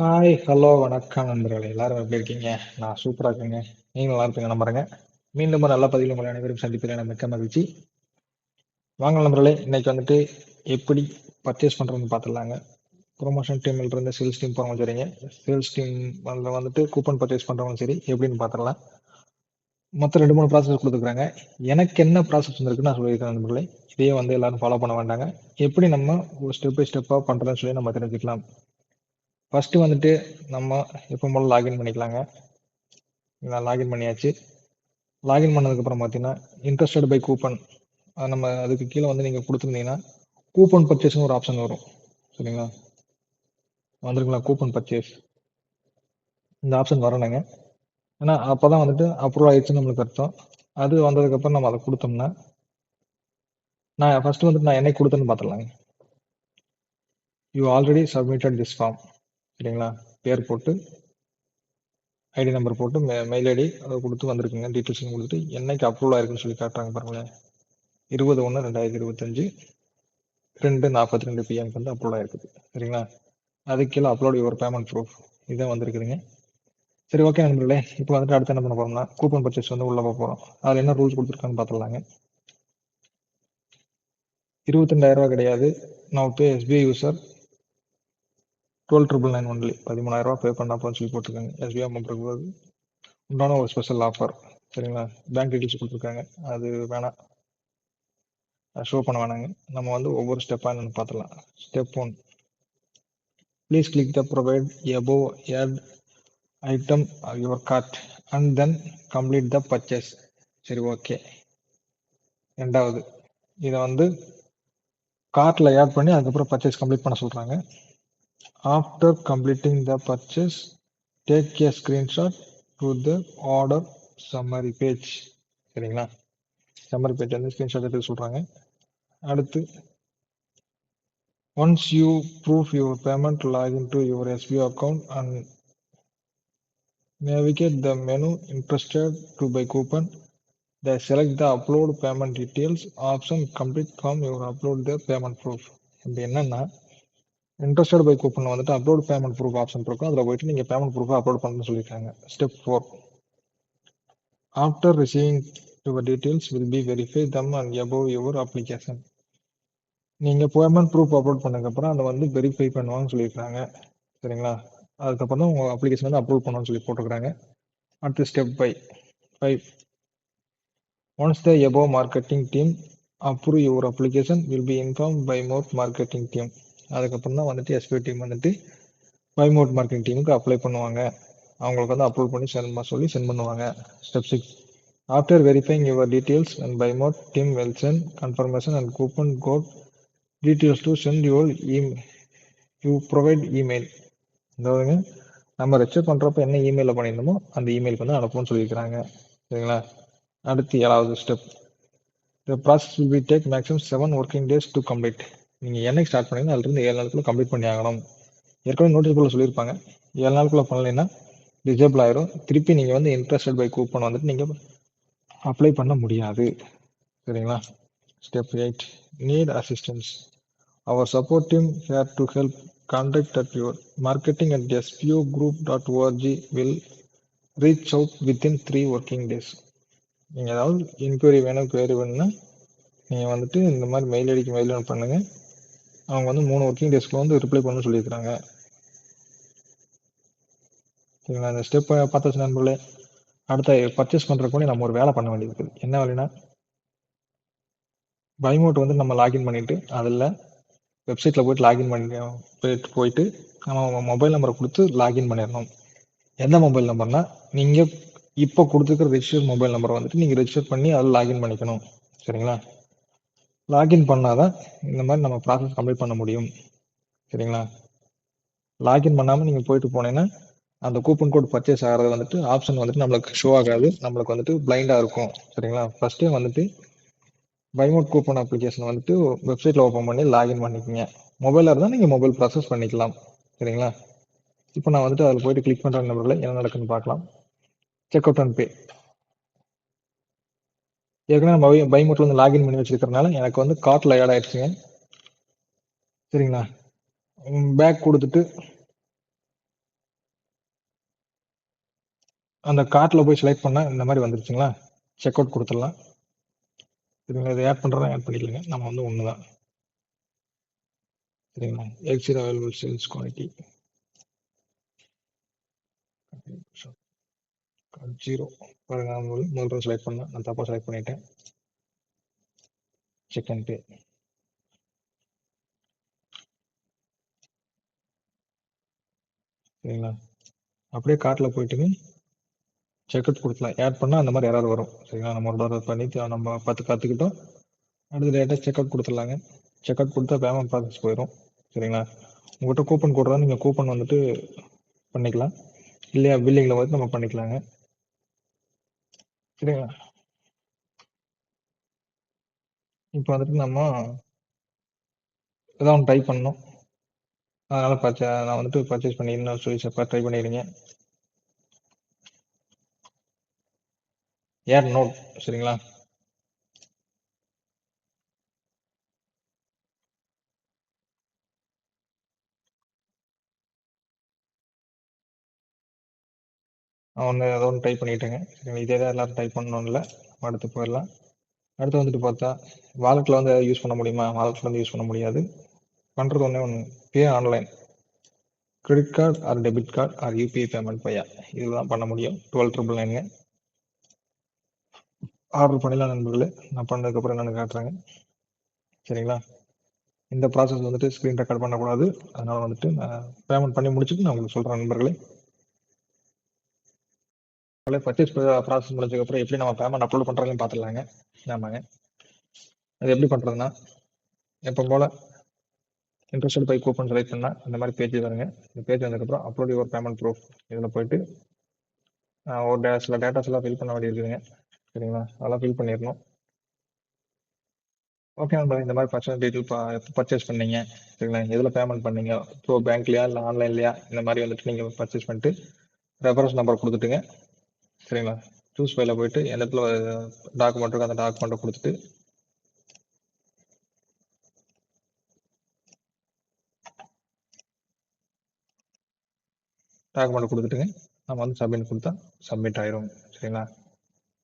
Hi hello வணக்கம் நண்பர்களே. எல்லாரும் எப்படி இருக்கீங்க? நான் சூப்பராக இருக்கேங்க. நீங்கள் நல்லா இருப்பீங்க நம்புறேங்க. மீண்டும் நல்ல பதிவில் உங்களை அனைவரும் சந்திப்பதில் மிக்க மகிழ்ச்சி. வாங்க நண்பர்களே இன்னைக்கு வந்துட்டு எப்படி பர்ச்சேஸ் பண்ணுறதுன்னு பார்த்துடலாங்க. ப்ரொமோஷன் டீமில் இருந்து சேல்ஸ் டீம் போகிறவங்க சரிங்க. சேல்ஸ் டீம் அதில் வந்துட்டு கூப்பன் பர்ச்சேஸ் பண்ணுறவங்க சரி எப்படின்னு பார்த்துடலாம். மொத்தம் ரெண்டு மூணு ப்ராசஸ் கொடுத்துருக்காங்க எனக்கு என்ன ப்ராசஸ் வந்திருக்குன்னு நான் சொல்லியிருக்கேன் நண்பர்களே. இதையே வந்து எல்லாரும் ஃபாலோ பண்ண வேண்டாங்க. எப்படி நம்ம ஒரு ஸ்டெப் பை ஸ்டெப்பாக பண்ணுறதுன்னு சொல்லி நம்ம தெரிஞ்சுக்கலாம். ஃபஸ்ட்டு வந்துட்டு நம்ம எப்போ போல் லாகின் பண்ணிக்கலாங்க. நான் லாகின் பண்ணியாச்சு. லாகின் பண்ணதுக்கப்புறம் பார்த்தீங்கன்னா இன்ட்ரெஸ்டட் பை கூப்பன் நம்ம அதுக்கு கீழே வந்து நீங்கள் கொடுத்துருந்தீங்கன்னா கூப்பன் பர்ச்சேஸ்னு ஒரு ஆப்ஷன் வரும். சரிங்களா? வந்துருங்களா கூப்பன் பர்ச்சேஸ் இந்த ஆப்ஷன் வரணுங்க. ஏன்னா அப்போ தான் வந்துட்டு அப்ரூவ் ஆயிடுச்சுன்னு நம்மளுக்கு அர்த்தம். அது வந்ததுக்கப்புறம் நம்ம அதை கொடுத்தோம்னா நான் ஃபஸ்ட்டு வந்துட்டு நான் என்னைக்கு கொடுத்தேன்னு பார்த்துடலாங்க you already submitted this form சரிங்களா? பேர் போட்டு ஐடி நம்பர் போட்டு மெயில் ஐடி அதை கொடுத்து வந்திருக்குங்க. டீட்டெயில்ஸ் கொடுத்துட்டு என்னைக்கு அப்ரூவல் ஆயிருக்குன்னு சொல்லி காட்டுறாங்க பாருங்களேன். இருபது ஒன்று ரெண்டாயிரத்தி இருபத்தஞ்சு ரெண்டு நாற்பத்தி ரெண்டு பிஎம்க்கு வந்து அப்ரூவல் ஆயிருக்குது சரிங்களா? அதுக்கு கீழே அப்லோட் யுவர் பேமெண்ட் ப்ரூஃப் இதான் வந்திருக்குதுங்க. சரி ஓகே நண்பர்களே. இப்போ வந்துட்டு அடுத்து என்ன பண்ண போறோம்னா கூப்பன் பர்ச்சேஸ் வந்து உள்ள போக போகிறோம் அதில் என்ன ரூல்ஸ் கொடுத்துருக்கான்னு பார்த்துடலாங்க. இருபத்தெண்டாயிரம் ரூபா கிடையாது. நான் pay SBI user twelve triple nine only பதிமூணாயிரரூபா pay பண்ண போன்னு சொல்லி போட்டிருக்காங்க. எஸ்பிஐ மெம்பருக்கு உண்டான ஒரு ஸ்பெஷல் ஆஃபர் சரிங்களா? பேங்க் டீட்டெயில்ஸ் கொடுத்துருக்காங்க. அது வேணாம். ஷோ பண்ண வேணாங்க. நம்ம வந்து ஒவ்வொரு ஸ்டெப்பாக என்னென்னு பார்த்துலாம் step one please click the provide above add item your card and then complete the purchase சரி ஓகே ரெண்டாவது இதை வந்து கார்ட்டில் ஆட் பண்ணி அதுக்கப்புறம் பர்ச்சேஸ் கம்ப்ளீட் பண்ண சொல்கிறாங்க after completing the purchase take a screenshot to the order summary page சரிங்களா சம்மரி பேஜ் வந்து ஸ்க்ரீன்ஷாட் எடுத்து சொல்கிறாங்க அடுத்து once you proof your payment login to your SPO account and navigate the menu interested to buy coupon they select the upload payment details option complete from your upload the payment proof இப்படி என்னன்னா interested buy coupon வந்துட்டு upload payment proof option இருக்கும் அதில் போயிட்டு நீங்கள் payment proof upload பண்ணணும்னு சொல்லியிருக்காங்க. Step four after receiving your details will be verify them and above your application நீங்கள் பேமெண்ட் ப்ரூஃப் அப்லோட் பண்ணதுக்கப்புறம் அதை வந்து வெரிஃபை பண்ணுவாங்கன்னு சொல்லியிருக்காங்க. சரிங்களா? அதுக்கப்புறம் தான் உங்கள் அப்ளிகேஷன் வந்து அப்ரூவ் பண்ணணும்னு சொல்லி போட்டிருக்கிறாங்க. அடுத்து step by five once the above marketing team approve your application will be inform by more marketing team அதுக்கப்புறம் தான் வந்துட்டு எஸ்பிஐ டீம் வந்துட்டு பை மோட் மார்க்கெட்டிங் டீமுக்கு அப்ளை பண்ணுவாங்க. அவங்களுக்கு வந்து அப்ரூவ் பண்ணி சென்ட் சொல்லி சென்ட் பண்ணுவாங்க. Step six after verifying your details and by mode team will send confirmation and coupon code details to send your email you provide email அதாவதுங்க நம்ம register பண்ணுறப்ப என்ன இமெயிலில் பண்ணியிருந்தோமோ அந்த இமெயிலுக்கு வந்து அனுப்புன்னு சொல்லியிருக்கிறாங்க. சரிங்களா? அடுத்து ஏழாவது step the process will be take maximum seven working days to complete நீங்கள் என்னைக்கு ஸ்டார்ட் பண்ணீங்கன்னா அதுலேருந்து ஏழு நாளுக்குள்ள கம்ப்ளீட் பண்ணி ஆகணும். ஏற்கனவே நோட்டீஸ் போல சொல்லியிருப்பாங்க. ஏழு நாளுக்குள்ள பண்ணலைன்னா டிசேபிள் ஆயிரும். திருப்பி நீங்கள் வந்து இன்ட்ரெஸ்டட் பை கூப்பன் வந்துட்டு நீங்கள் அப்ளை பண்ண முடியாது. சரிங்களா? Step eight need assistance our support team here to help contact at your group dot ORG will reach out within three working days நீங்கள் ஏதாவது என்கொயரி வேணும் query வேணும்னா நீங்கள் வந்துட்டு இந்த மாதிரி மெயில் ஐடிக்கு மெயில் பண்ணுங்கள் அவங்க வந்து மூணு ஒர்க்கிங் டேஸ்க்குள்ள வந்து ரிப்ளை பண்ண சொல்லியிருக்கிறாங்க. சரிங்களா? அந்த ஸ்டெப் பார்த்தாச்சு நண்பர்களே. அடுத்த பர்ச்சேஸ் பண்ணுறக்கு நம்ம ஒரு வேலை பண்ண வேண்டியது இருக்குது என்ன வேலைன்னா பைமோட் வந்து நம்ம லாகின் பண்ணிவிட்டு அதில் வெப்சைட்டில் போயிட்டு லாகின் பண்ணி போயிட்டு போயிட்டு நம்ம மொபைல் நம்பரை கொடுத்து லாகின் பண்ணிடணும். எந்த மொபைல் நம்பர்னா நீங்கள் இப்போ கொடுத்துருக்கிற ரெஜிஸ்டர் மொபைல் நம்பரை வந்துட்டு நீங்கள் ரெஜிஸ்டர் பண்ணி அதில் லாகின் பண்ணிக்கணும். சரிங்களா? லாகின் பண்ணாதான் இந்த மாதிரி நம்ம ப்ராசஸ் கம்ப்ளீட் பண்ண முடியும். சரிங்களா? லாகின் பண்ணாமல் நீங்கள் போயிட்டு போனீங்கன்னா அந்த கூப்பன் கோட் பர்ச்சேஸ் ஆகிறது வந்துட்டு ஆப்ஷன் வந்துட்டு நம்மளுக்கு ஷோ ஆகாது. நம்மளுக்கு வந்துட்டு பிளைண்டாக இருக்கும். சரிங்களா? ஃபஸ்ட்டே வந்துட்டு பைமோட் கூப்பன் அப்ளிகேஷன் வந்துட்டு வெப்சைட்டில் ஓப்பன் பண்ணி லாகின் பண்ணிக்கோங்க. மொபைலில் இருந்தால் நீங்கள் மொபைல் ப்ராசஸ் பண்ணிக்கலாம். சரிங்களா? இப்போ நான் வந்துட்டு அதில் போயிட்டு கிளிக் பண்ணுற நம்பரில் என்ன நடக்குன்னு பார்க்கலாம். செக் அவுட் அண்ட் பே ஏற்கனவே நம்ம பைமோட்டில் வந்து லாகின் பண்ணி வச்சுருக்கிறனால எனக்கு வந்து கார்ட்டில் ஆட் ஆயிடுச்சுங்க. சரிங்களா? பேக் கொடுத்துட்டு அந்த கார்ட்டில் போய் செலக்ட் பண்ணால் இந்த மாதிரி வந்துருச்சுங்களா? செக் அவுட் கொடுத்துடலாம். சரிங்களா? இதை ஆட் பண்ணுறதா ஆட் பண்ணிக்கலங்க. நம்ம வந்து ஒன்று தான் சரிங்களா exit available sales quality zero. நான் முதல் முதல் செலக்ட் பண்ணேன். நான் தப்பாக செலக்ட் பண்ணிட்டேன். செக் அண்ட் சரிங்களா? அப்படியே கார்ட்டில் போயிட்டுங்க. செக்அவுட் கொடுக்கலாம். ஆட் பண்ணால் அந்த மாதிரி யாராவது வரும். சரிங்களா? நம்ம ஒரு தடவை பண்ணி நம்ம பார்த்து கற்றுக்கிட்டோம் அடுத்த லேட்டாக செக்அவுட் கொடுத்துடலாங்க. செக்அவுட் கொடுத்தா பேமெண்ட் ப்ராசஸ் போயிடும் சரிங்களா? உங்கள்கிட்ட கூப்பன் கோட் நீங்கள் கூப்பன் வந்துட்டு பண்ணிக்கலாம். இல்லையா? பில்லிங்கில் வந்து நம்ம பண்ணிக்கலாங்க. சரிங்களா? இப்போ வந்துட்டு நம்ம ஏதாவது ஒன்று டைப் பண்ணணும். அதனால் பர்ச்சே நான் வந்துட்டு பர்ச்சேஸ் பண்ணியிருந்தேன் சொல்லி செப்பரேட் ட்ரை பண்ணிடுங்க. ஏர் நோட் சரிங்களா? ஒன்று ஏதோ ஒன்று டைப் பண்ணிட்டேங்க இதே தான் எல்லாரும் டைப் பண்ணணும்ல. அடுத்து போயிடலாம். அடுத்து வந்துட்டு பார்த்தா வாலெட்டில் வந்து யூஸ் பண்ண முடியுமா? வாலெட்டில் வந்து யூஸ் பண்ண முடியாது. பண்ணுறது ஒன்றே ஒன்று pay online credit card or debit card or UPI payment via இதுதான் பண்ண முடியும். டுவெல் ட்ரிபிள் நைனுங்க ஆர்டர் பண்ணிடலாம் நண்பர்களே. நான் பண்ணதுக்கப்புறம் என்னென்னு காட்டுறேங்க. சரிங்களா? இந்த ப்ராசஸ் வந்துட்டு ஸ்க்ரீன் ரெக்கார்ட் பண்ணக்கூடாது. அதனால் வந்துட்டு நான் பேமெண்ட் பண்ணி முடிச்சுட்டு நான் உங்களுக்கு சொல்கிறேன் நண்பர்களே. பர்ச்சேஸ் ப்ராசஸ் முடிஞ்சதுக்கப்புறம் எப்படி நம்ம பேமெண்ட் அப்லோட் பண்ணுறதுன்னு பார்த்துடலாங்க ஆமாங்க. அது எப்படி பண்ணுறதுன்னா எப்போ போல் இன்ட்ரெஸ்டட் பை கூப்பன் செலக்ட் பண்ணால் இந்த மாதிரி பேஜ் வருங்க. இந்த பேஜ் வந்ததுக்கப்புறம் அப்லோட் யுவர் பேமெண்ட் ப்ரூஃப் இதில் போயிட்டு ஒரு டே சில டேட்டாஸ் எல்லாம் ஃபில் பண்ண வேண்டியிருக்குதுங்க சரிங்களா? அதெல்லாம் ஃபில் பண்ணிடணும். ஓகே நண்பா இந்த மாதிரி பர்சனல் டீட்டெயில் பர்ச்சேஸ் பண்ணீங்க. சரிங்களா? எதில் பேமெண்ட் பண்ணீங்க? ப்ரோ பேங்க்லையா இல்லை ஆன்லைன்லையா இந்த மாதிரி வந்துட்டு நீங்கள் பர்ச்சேஸ் பண்ணிட்டு ரெஃபரன்ஸ் நம்பர் கொடுத்துட்டுங்க. சரிங்களா? சூஸ் ஃபைல போயிட்டு எந்த இடத்துல டாக்குமெண்ட் இருக்கோ அந்த டாக்குமெண்ட்டை கொடுத்துட்டு டாக்குமெண்ட் கொடுத்துட்டுங்க நம்ம வந்து சப்மிட் கொடுத்தா சப்மிட் ஆயிரும் சரிங்களா?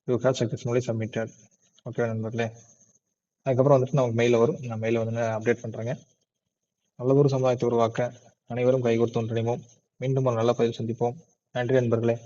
You have successfully submitted okay நண்பர்களே. அதுக்கப்புறம் வந்துட்டு நமக்கு மெயிலில் வரும். நான் மெயிலில் வந்து அப்டேட் பண்ணுறேங்க நல்ல ஒரு சமுதாயத்தை உருவாக்க அனைவரும் கைகோர்த்து ஒன்றிணைவோம். மீண்டும் ஒரு நல்ல பதிவு சந்திப்போம். நன்றி நண்பர்களே.